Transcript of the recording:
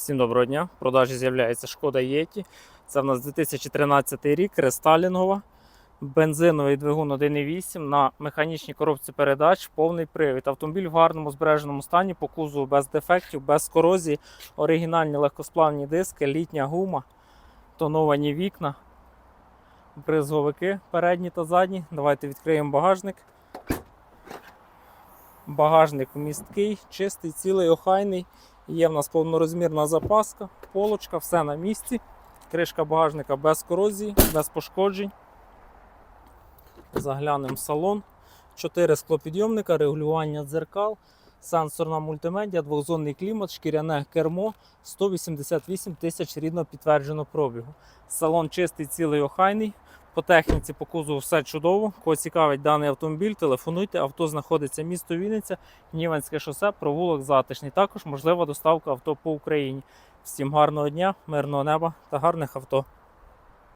Всім доброго дня. В продажі з'являється шкода Єті. Це в нас 2013 рік, рестайлінгова. Бензиновий двигун 1.8 на механічній коробці передач, повний привід. Автомобіль в гарному збереженому стані, по кузову без дефектів, без корозії, оригінальні легкосплавні диски, літня гума, тоновані вікна, бризговики передні та задні. Давайте відкриємо багажник. Багажник місткий, чистий, цілий, охайний. Є в нас повнорозмірна запаска, полочка, все на місці. Кришка багажника без корозії, без пошкоджень. Заглянемо в салон. 4 склопідйомника, регулювання дзеркал, сенсорна мультимедіа, двохзонний клімат, шкіряне кермо, 188 тисяч рідно підтверджено пробігу. Салон чистий, цілий, охайний. По техніці, по кузову все чудово. Кого цікавить даний автомобіль, телефонуйте. Авто знаходиться місто Вінниця, Ніванське шосе, провулок затишний. Також можлива доставка авто по Україні. Всім гарного дня, мирного неба та гарних авто.